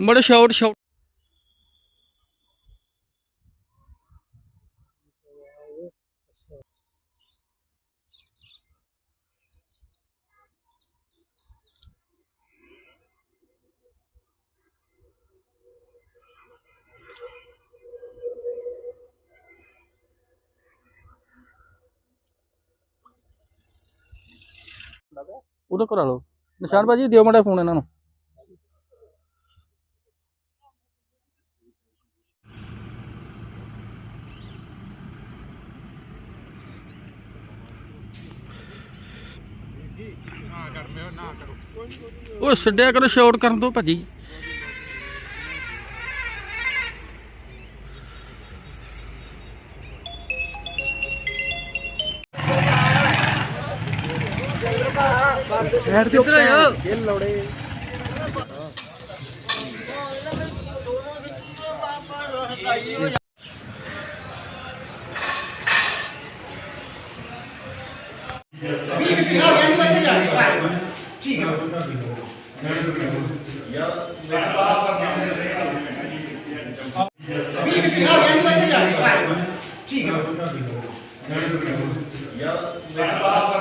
ਬੜੇ shot shot. ਉਹਦਾ ਕਰਾ ਲਓ। ਨਿਸ਼ਾਨ ਭਾਜੀ ਦਿਓ ਮੜਾ ਫੋਨ ਇਹਨਾਂ ਨੂੰ। ਉਹ ਛੱਡਿਆ ਕਰੋ ਸ਼ਾਟ ਕਰਨ ਤੋਂ ਭਾਜੀ। ਕਿੱਧਰ ਆਇਆ ਠੀਕ ਹੈ 这个这个这个这个这个这个这个这个这个这个这个这个这个这